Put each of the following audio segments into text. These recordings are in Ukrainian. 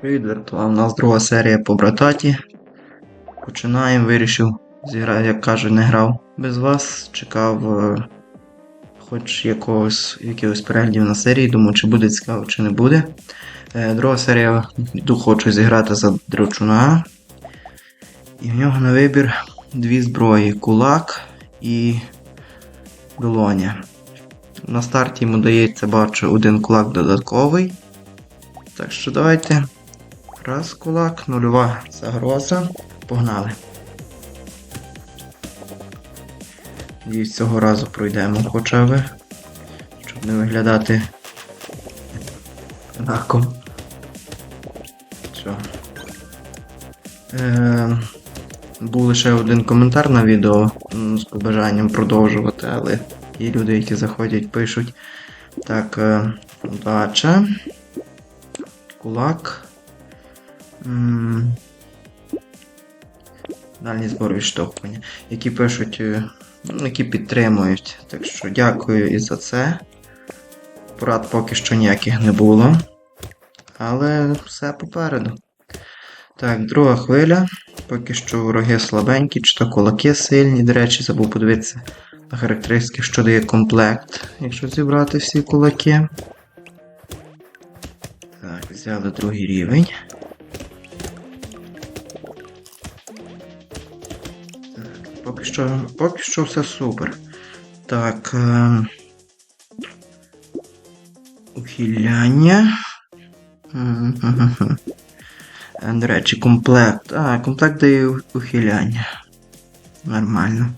Привіт, віртуал. У нас друга серія по брататі. Починаємо, вирішив зіграти, як кажуть, не грав без вас. Чекав е, хоч якогось якихось переглядів на серії, думаю, чи буде цікаво, чи не буде. Е, друга серія йду, хочу зіграти за дрочуна. І в нього на вибір дві зброї: кулак і долоня. На старті йому дається, бачу, один кулак додатковий. Так що давайте. Раз кулак, нульова загроза. Погнали. Надіюсь, цього разу пройдемо хоча б. Щоб не виглядати раком. Що? Е, був лише один коментар на відео з побажанням продовжувати, але є люди, які заходять, пишуть. Так, е, удача. Кулак. М, Дальній збор відштовхування. Які пишуть, е, ну, які підтримують. Так що дякую і за це. Порад поки що ніяких не було. Але все попереду. Так, друга хвиля. Поки що вороги слабенькі, чи то кулаки сильні. До речі, забув подивитися на характеристики, що дає комплект, якщо зібрати всі кулаки. Так, взяли другий рівень. Поки що, поки що все супер. Так. Е... Ухиляння. Е, До речі, комплект. А, комплект дає ухиляння. Нормально.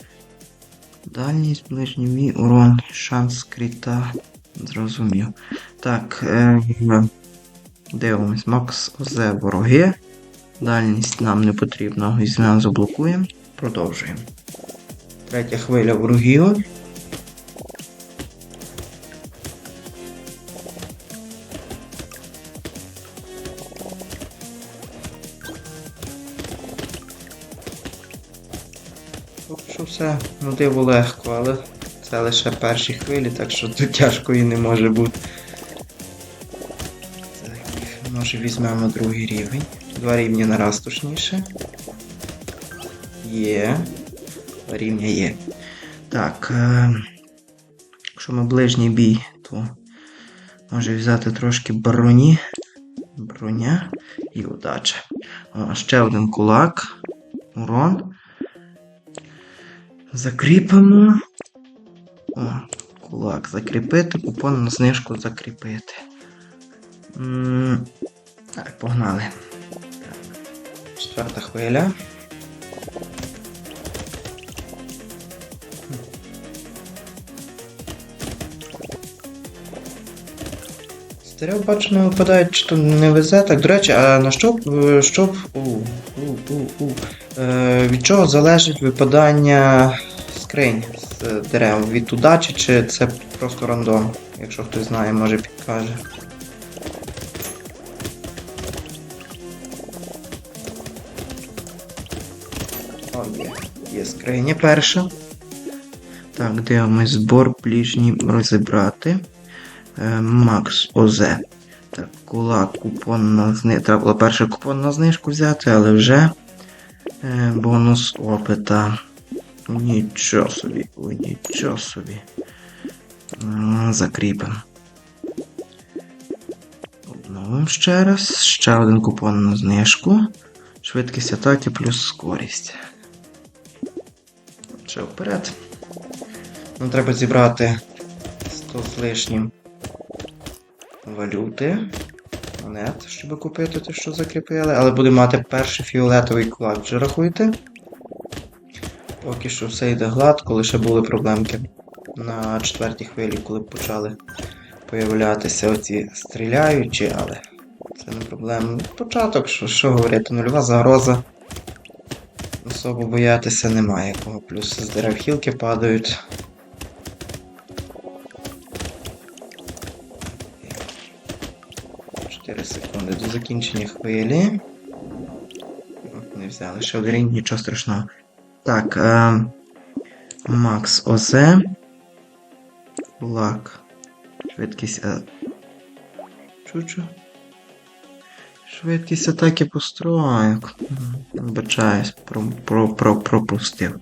Дальність, ближній мій урон, шанс крита. Зрозумів. Так, е, дивимось. Макс ОЗ вороги. Дальність нам не потрібно. Візьмемо, заблокуємо. Продовжуємо. Третя хвиля ворогів. Що все ну диво легко, але це лише перші хвилі, так що тут тяжко і не може бути. Так, може візьмемо другий рівень. Два рівні на раз точніше. Є. Два рівня є. Так. Е... Якщо ми ближній бій, то може взяти трошки броні. Броня і удача. Ще один кулак. Урон. Закріпимо. О, кулак закріпити, купон на знижку закріпити. М, Так, погнали. Так. Четверта хвиля. Стерео бачу не випадають, чи то не везе. Так, до речі, а на що е, що. У, у, у, у. Е, від чого залежить випадання скринь з дерев? Від удачі чи це просто рандом? Якщо хтось знає, може підкаже. О, є. Є скриня перша. Так, дивимось збор ближній розібрати. Е, Макс ОЗ. Так, кулак, купон на знижку. Треба було перший купон на знижку взяти, але вже е, бонус опита. Нічого собі, ой, нічого собі. Закріпимо. Обновимо ще раз. Ще один купон на знижку. Швидкість атаки плюс скорість. Ще вперед. Нам треба зібрати 100 з лишнім валюти. Монет, щоб купити те, що закріпили. Але будемо мати перший фіолетовий клад. Вже рахуєте? Поки що все йде гладко, лише були проблемки на четвертій хвилі, коли почали появлятися оці стріляючі, але це не проблема. Початок, що, що говорити, нульова загроза. Особо боятися немає кого. Плюс з дерев хілки падають. 4 до закінчення хвилі. Не взяли ще один нічого страшного. Так, е, Макс ОЗ. Лак. Швидкість. Е, чучу. Швидкість атаки построїк. Вибачаюсь, про, про, про, пропустив.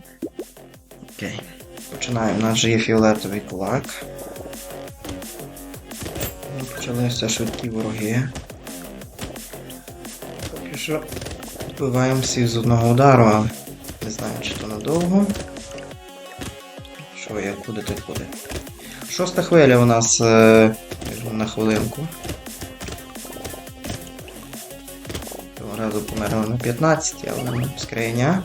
Окей. Починаємо. У нас же є фіолетовий кулак. Почалися швидкі вороги. Що вбиваємо всіх з одного удару, але не знаю, чи то надовго. Що я, куди ти куди? Шоста хвиля у нас е, на хвилинку. Цього разу померли на 15, але скриня.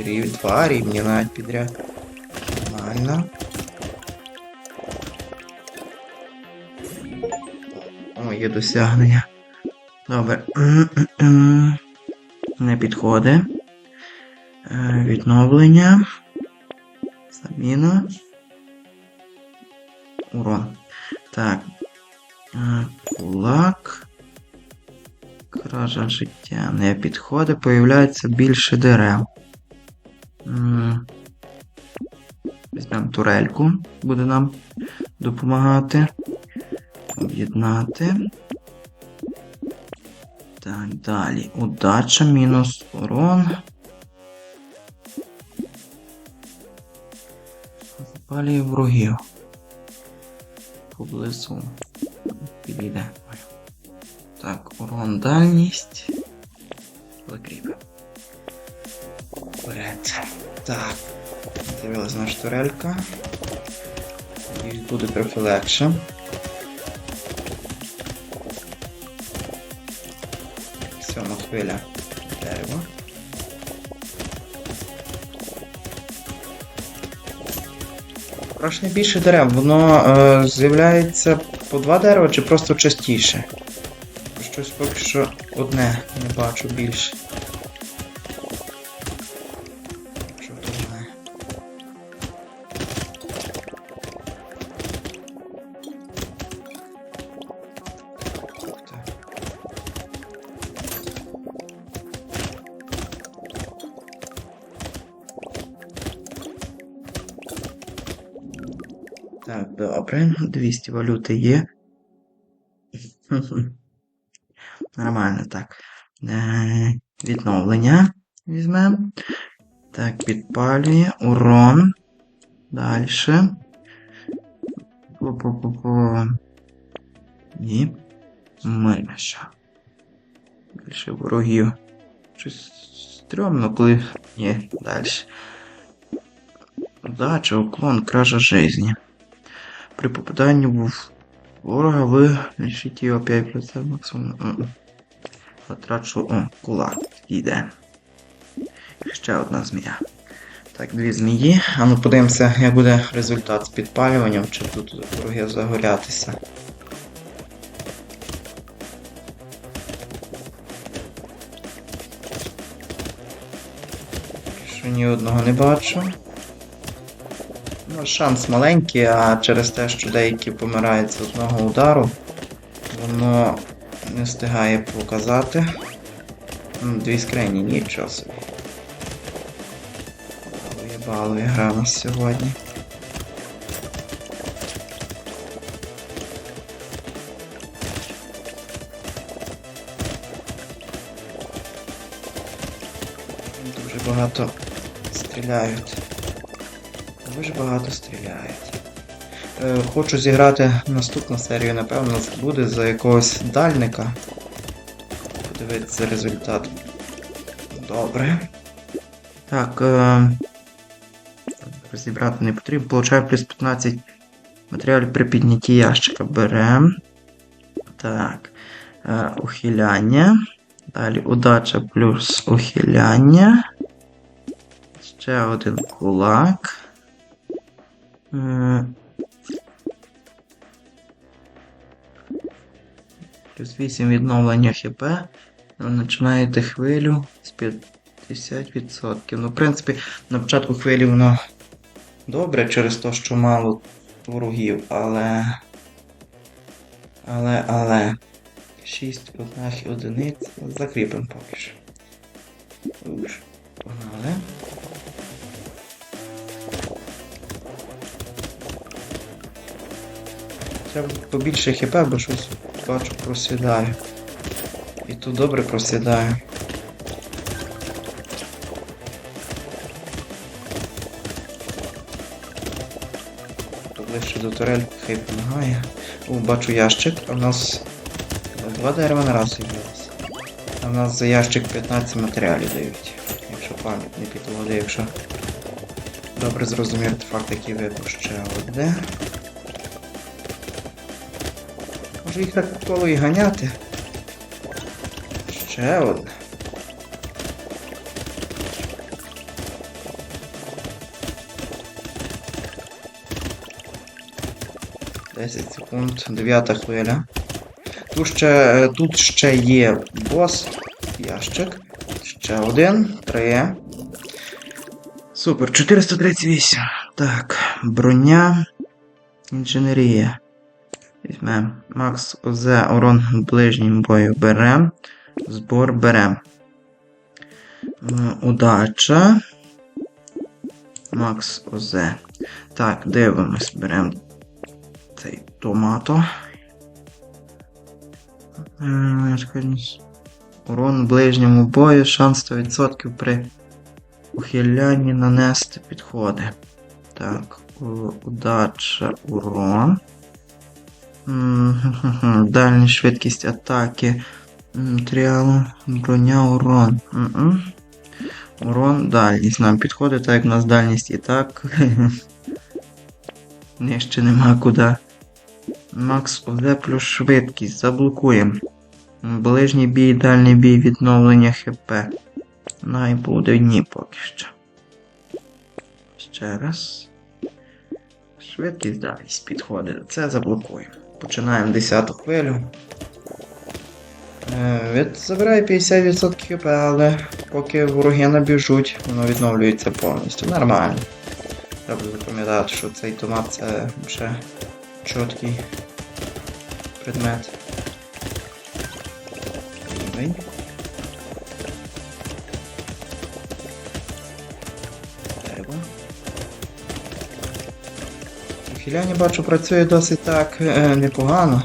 Нові рівні, два рівні навіть підряд. Нормально. О, є досягнення. Добре. Не підходить. Е, Відновлення. Заміна. Урон. Так. Е, Кулак. Кража життя не підходить. Появляється більше дерев. Турельку. Буде нам допомагати. Об'єднати. Так, далі. Удача мінус урон. Запалює ворогів. Поблизу. Підійде. Так, урон дальність. Закріпи. Вперед. Так. З'явилась наша турелька. І буде трохи легше. Сьома хвиля дерева. Страшно більше дерев, воно е, з'являється по два дерева чи просто частіше? Щось поки що одне не бачу більше. 200 валюти є. Нормально, так. Е, Відновлення візьмемо. Так, підпалює. Урон. Дальше. Пу-пу-пу-пу. І миша. Більше ворогів. Щось стрьомно, коли. Ні, далі. Удача, уклон, кража жизни. При попаданні в ворога ви лишите його 5% максимум. О, кулак. Йде. Ще одна змія. Так, дві змії. А ну подивимося, як буде результат з підпалюванням, чи тут вороги загорятися. Що ні одного не бачу. Ну, шанс маленький, а через те, що деякі помирають з одного удару, воно не встигає показати. Дві скрині, нічого собі. Балує, гра нас сьогодні. Дуже багато стріляють. Дуже багато стріляють. Е, хочу зіграти наступну серію, напевно, буде за якогось дальника. Подивитися результат. Добре. Так. Е... Розібрати не потрібно. Получаю плюс 15 матеріалів при піднятті ящика. Берем. Так. Е, ухиляння. Далі удача плюс ухиляння. Ще один кулак. Е, Плюс 8 відновлення ХП. Починаєте хвилю з 50%. Ну, в принципі, на початку хвилі воно добре через те, що мало ворогів, але. Але, але. 6 одних одиниць. Закріпимо поки що. Треба побільше хп, бо щось бачу просідаю. І тут добре просідаю. Поближче до турель хай допомагає. О, бачу ящик, а в нас два дерева на раз з'явилися. А в нас за ящик 15 матеріалів дають. Якщо пам'ять не підводить, якщо добре зрозумів артефакт, який випав ще одне. Може їх так по колу і ганяти. Ще одне. Десять секунд, дев'ята хвиля. Тут ще, тут ще є бос, ящик. Ще один, три. Супер, 438. Так, броня. Інженерія. Візьмемо. Макс ОЗ, урон в ближнім бою берем. Збор берем. Удача. Макс ОЗ. Так, дивимось, беремо цей томато. Е, Урон ближньому бою, шанс 100% при ухилянні нанести підходи. Так, удача, урон. Дальня швидкість атаки. М, броня, урон. Урон, дальність нам підходить, так як у нас дальність і так. Нижче нема куди. Макс ОЗ плюс швидкість. Заблокуємо. Ближній бій, дальній бій, відновлення ХП. Най буде ні поки що. Ще раз. Швидкість дальність підходить. Це заблокуємо. Починаємо 10 хвилю. Е, від... Забирає 50% хп, але поки вороги набіжуть, воно відновлюється повністю. Нормально. Треба запам'ятати, що цей томат це вже чіткий предмет. Рівень. Ухиляння бачу працює досить так е, непогано.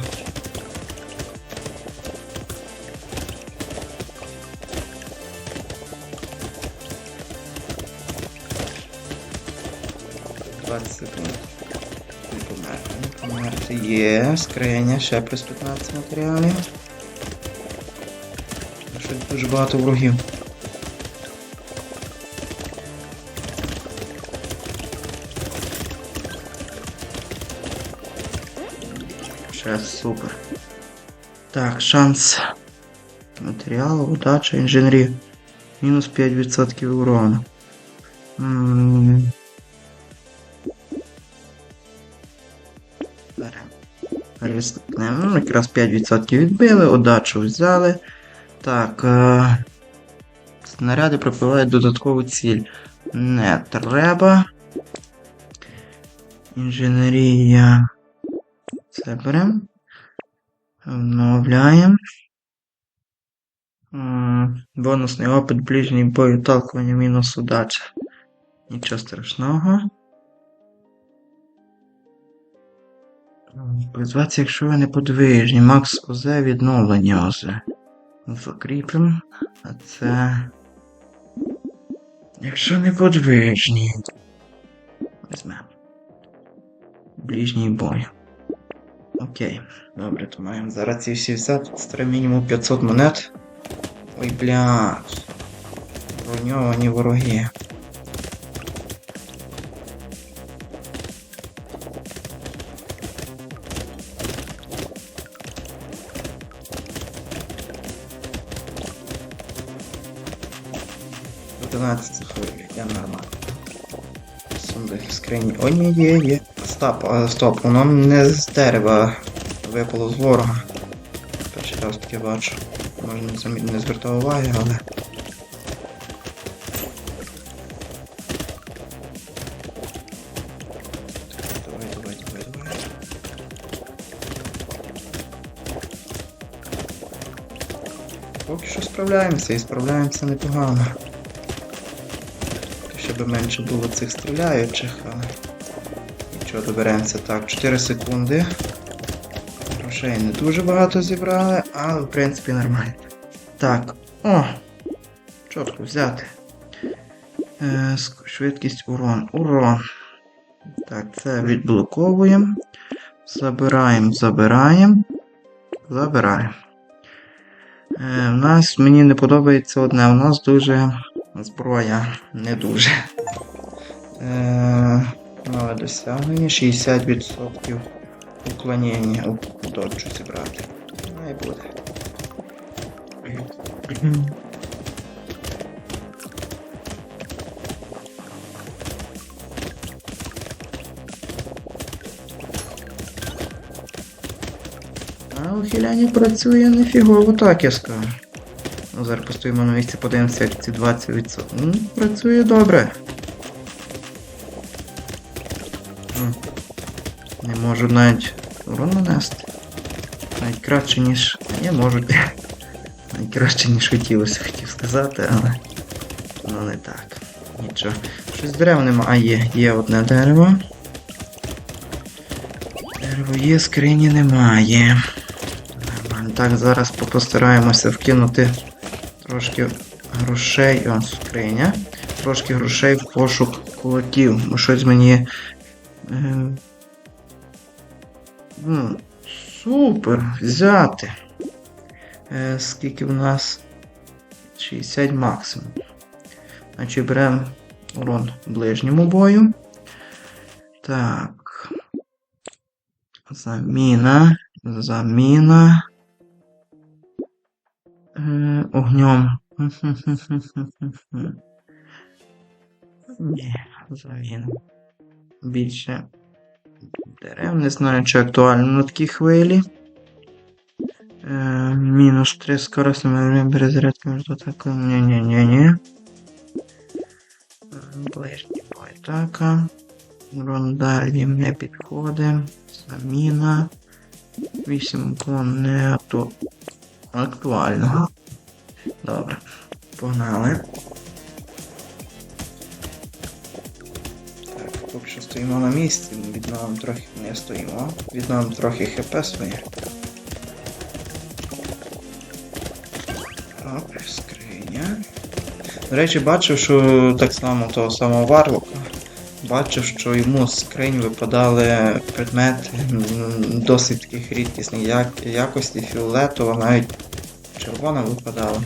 Двадцять секунд. Не померти, не померти. Є, скриня, ще плюс 15 матеріалів. Ще дуже багато ворогів. Ще супер. Так, шанс матеріалу, удача, інженерія. Мінус 5% урону. М, Беремо. Ну, якраз 5% відбили, удачу взяли. Так. Е... Снаряди пропивають додаткову ціль. Не треба. Інженерія. Це беремо. Обновляємо. Бонусний опит, ближній бой, уталкування, мінус удача. Нічого страшного. Призватися, якщо ви не подвижні. Макс ОЗ, відновлення ОЗ. Закріпимо. А це. Якщо не подвижні. Візьмемо. Ближній бой. Окей. Добре, то маємо зараз ці всі взяти. Це треба мінімум 500 монет. Ой, блядь. Броньовані вороги. Одинадцять хвилин, я нормально. Сундук в скрині. О, ні, є, є. Стоп, стоп, воно не з дерева випало з ворога. Перший раз таке бачу. Може не, звертав уваги, але. Поки що справляємося і справляємося непогано. Ще би менше було цих стріляючих, але. Нічого доберемося. Так, 4 секунди. Грошей не дуже багато зібрали, але в принципі нормально. Так, о! Чітко взяти. Е, швидкість урон. Урон. Так, це відблоковуємо. Забираємо, забираємо. Забираємо. Е, у нас мені не подобається одне, у нас дуже зброя не дуже. Е, нове досягнення 60% уклонення у доджу зібрати. І буде. А ухиляння працює нефігово, так я скажу. Ну, зараз постоїмо на місці, подивимося, як ці 20%. Ну, працює добре. Можу навіть урон нанести. Навіть краще, ніж. Я можу. Навіть краще, ніж хотілося, хотів сказати, але. Ну не так. Нічого. Щось дерев нема. А є, є одне дерево. Дерево є, скрині немає. Нормально. Так, зараз постараємося вкинути трошки грошей. О, скриня. Трошки грошей в пошук кулаків. Щось мені. Е, супер, взяти. Е, скільки в нас? 60 максимум. Значить беремо урон ближньому бою. Так. Заміна. Заміна. Е, огнем. Ні, заміна. Більше дерев. Не знаю, чи актуально на такій хвилі. Е, мінус 3 скорость на перезарядки между атакой. Не-не-не-не. Ближній бой атака. Рондалі не підходить. Заміна. 8 клон не акту... актуально. Добре. Погнали. Поки що стоїмо на місці, відновимо трохи не стоїмо. Відновимо трохи хп своє. Оп, скриня. До речі, бачив, що так само того самого Варлока. Бачив, що йому з скринь випадали предмети досить таких рідкісних як... якості, фіолетова, навіть червона випадала.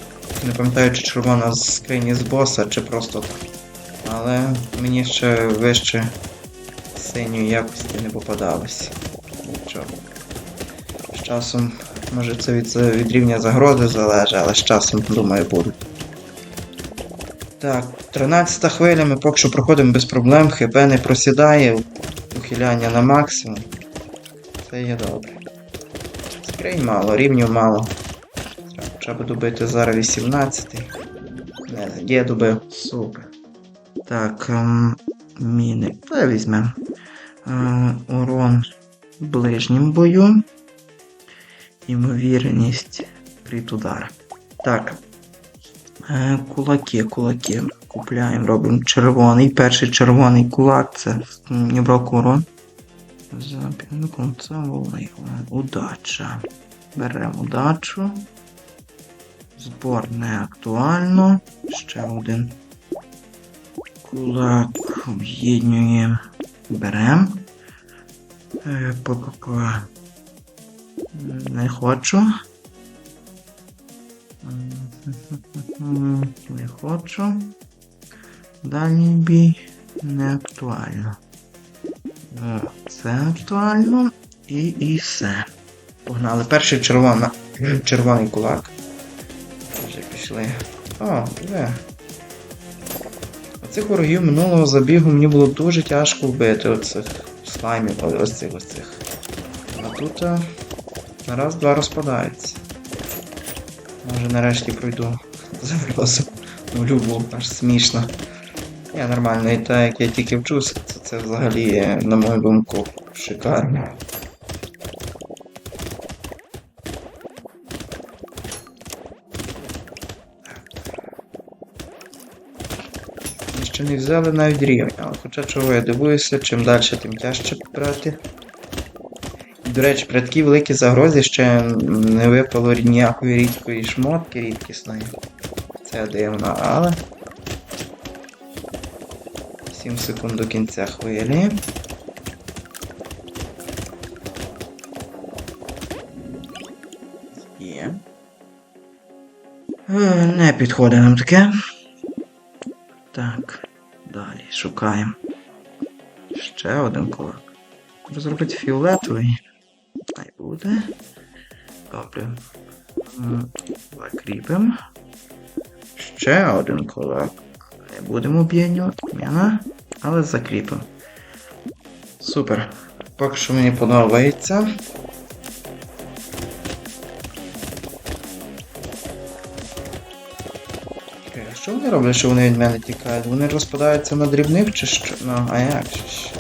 Не пам'ятаю, чи червона з скрині з боса, чи просто так. Але мені ще вище синьої якості не попадалось. Нічого. З часом, може це від, від рівня загрози залежить, але з часом, думаю, будуть. Так, 13 хвиля ми поки що проходимо без проблем, ХП не просідає, ухиляння на максимум. Це є добре. Скринь мало, рівнів мало. Треба добити зараз 18. Не, є добив. Супер. Так, ем, міни. Та візьмемо. Е, урон в ближнім бою. Ймовірність крит удара. Так. Е, кулаки, кулаки. Купляємо, робимо червоний. Перший червоний кулак це ніброк урон. За півником це волний. Удача. Беремо удачу. Збор не актуально. Ще один. Кулак об'єднуємо. Беремо. Е, ППП. Не хочу. Не хочу. Дальній бій не актуально. Це актуально. І, і все. Погнали. Перший червона, червоний кулак. Вже пішли. О, диви. Оцих ворогів минулого забігу мені було дуже тяжко вбити оцих слаймів, ось цих ось цих. А тут на раз-два розпадаються. Може нарешті пройду загрозу. Ну, любу, аж смішно. Я нормально, і так як я тільки вчуся, це, це взагалі, е, на мою думку, шикарно. Ще не взяли навіть рівень, але хоча чого я дивуюся, чим далі, тим тяжче брати. До речі, при такій великій загрозі ще не випало ніякої рідкої шмотки рідкісної. Це дивно, але. 7 секунд до кінця хвилі. Є. Е, Не підходить нам таке. Так, далі шукаємо. Ще один. Треба зробити фіолетовий. Хай буде. Добре. Закріпимо. Ще один кулак. Не будемо об'єднувати, міна, але закріпимо. Супер. Поки що мені подобається. Що вони роблять, що вони від мене тікають? Вони розпадаються на дрібних чи що? Ну, а як же ж?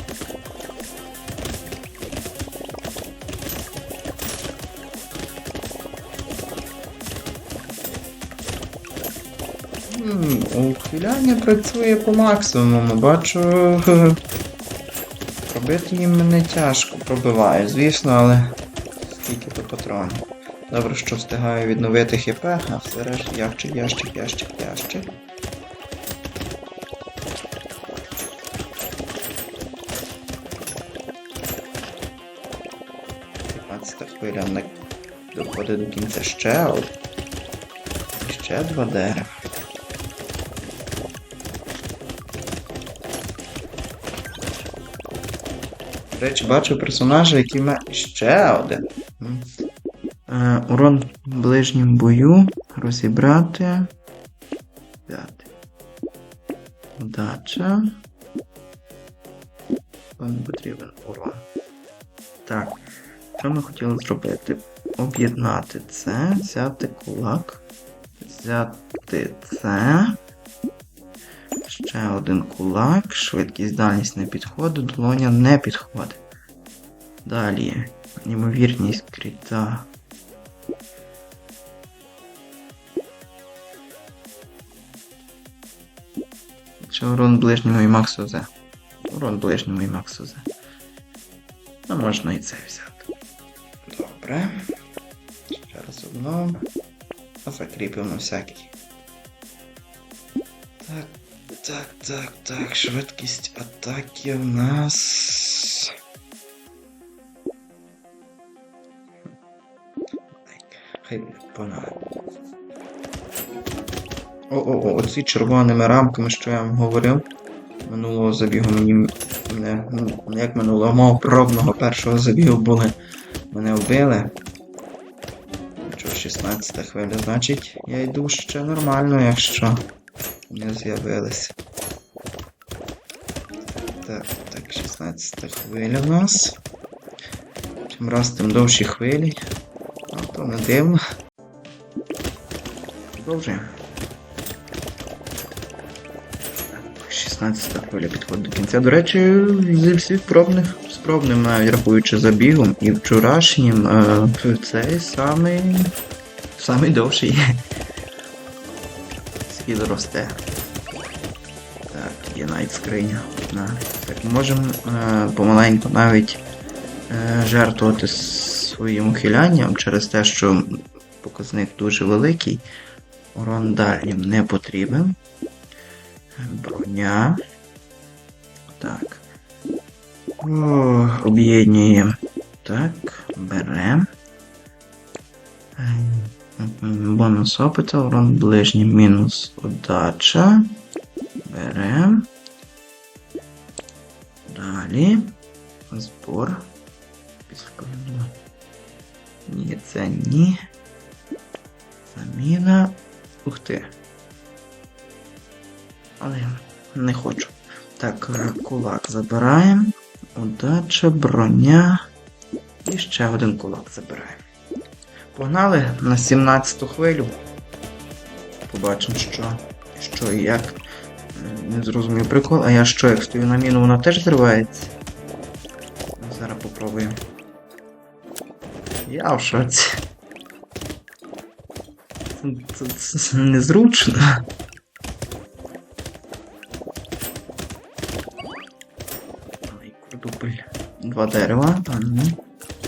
Ухиляння працює по максимуму. Бачу. Пробити їм не тяжко пробиваю, звісно, але скільки то патронів. Добре, що встигаю відновити хп, а все решта ящик, ящик, ящик, ящик. П'ятнадцята хвиля не доходить до кінця ще од- Ще два дерева. До речі, бачу персонажа, який має ще один. Е, урон в ближнім бою. Розібрати. Взяти. Удача. Вам потрібен урон. Так. Що ми хотіли зробити? Об'єднати це, взяти кулак. Взяти це. Ще один кулак. Швидкість дальність не підходить, долоня не підходить. Далі. Ймовірність крита. Чи урон ближньому і максу З? Урон ближньому і максу З. Ну, можна і це взяти. Добре. Ще раз одно. А закріпимо всякий. Так, так, так, так. Швидкість атаки в нас. Хай погнали. О-о-о, оці червоними рамками, що я вам говорив. Минулого забігу мені не, ну, не як минулого, мого пробного першого забігу були. Мене вбили. Що 16 хвиля, значить я йду ще нормально, якщо не з'явилися. Так, так, 16 хвиля в нас. Чим раз тим довші хвилі. А то не дивно. Продовжуємо. 16 хвиля підходить до кінця. До речі, зі всіх пробних, з пробним, навіть рахуючи забігом і вчорашнім, е, цей самий. самий довший. Скіл росте. Так, є навіть скриня. На. Так, можемо е, помаленьку навіть е, жертвувати своїм ухилянням через те, що показник дуже великий. Урон далі не потрібен. Броня. Так. Об'єднуємо. Так, берем. Ем, Бонус опита, урон ближній мінус удача. Берем. Далі. Збор. Підскажу. Ні, це ні. Заміна. Ух ти. Але не хочу. Так, е, кулак забираємо. Удача, броня. І ще один кулак забираємо. Погнали на 17-ту хвилю. Побачимо, що, що і як. Не зрозумів прикол. А я що, як стою на міну, вона теж зривається? Зараз попробуємо. Я в шоці. Це, це, це незручно. Два дерева. А, ну.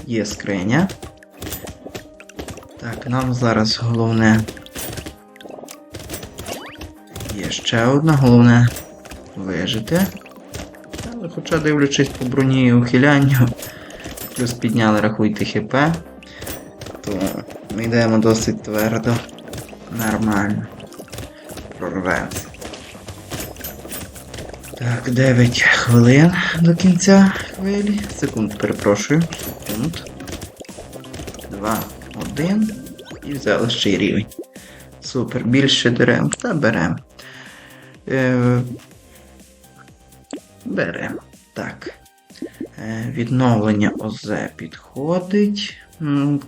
Є скриня. Так, нам зараз головне. Є ще одна, головне вижити. Але хоча дивлячись по броні і ухилянню, плюс підняли, рахуйте ХП, то ми йдемо досить твердо. Нормально. Прорвемося. Так, 9 хвилин до кінця хвилі. Секунд, перепрошую. Секунд. 2, 1. І взяли ще й рівень. Супер, більше дерем. Та берем. Е, берем. Так. Е, відновлення ОЗ підходить.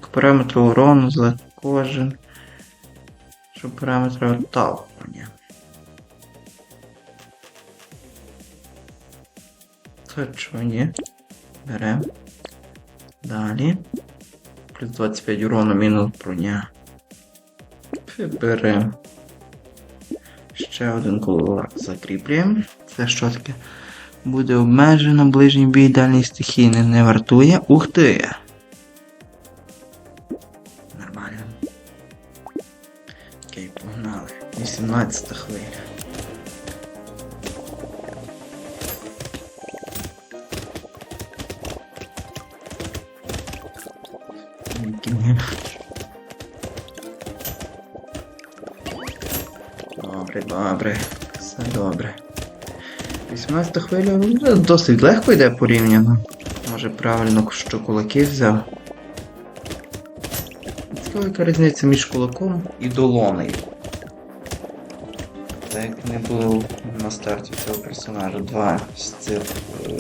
К параметру урону за кожен. Що параметри отталкування. Ні? Берем. Далі. Плюс 25 урону мінус броня. Берем. Ще один кулак закріплюємо. Це що таке? Буде обмежено ближній бій дальній стихійний не вартує. Ух ти! Нормально. Окей, погнали. 18 18 хвиля ну, досить легко йде порівняно. Може правильно, що кулаки взяв. Цікава, яка різниця між кулаком і долонею. Так як не було на старті цього персонажа два з цих, е,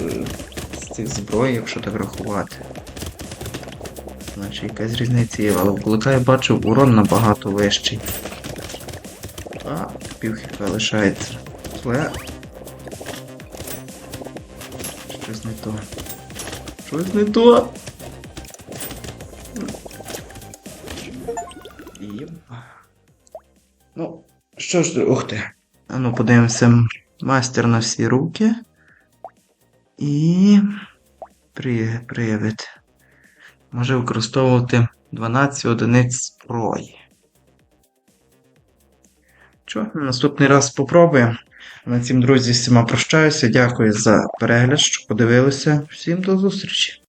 з цих зброй, якщо так рахувати. Значить якась різниця є, але в кулака я бачив урон набагато вищий. А, пів хп лишається. Зле. Щось не то. Щось не то. Єп. Ну, що ж, ух ти. А ну подивимося. Мастер на всі руки. І. При... Привід. Може використовувати 12 одиниць зброї. Що, наступний раз спробуємо. На цім, друзі, всіма прощаюся. Дякую за перегляд, що подивилися. Всім до зустрічі!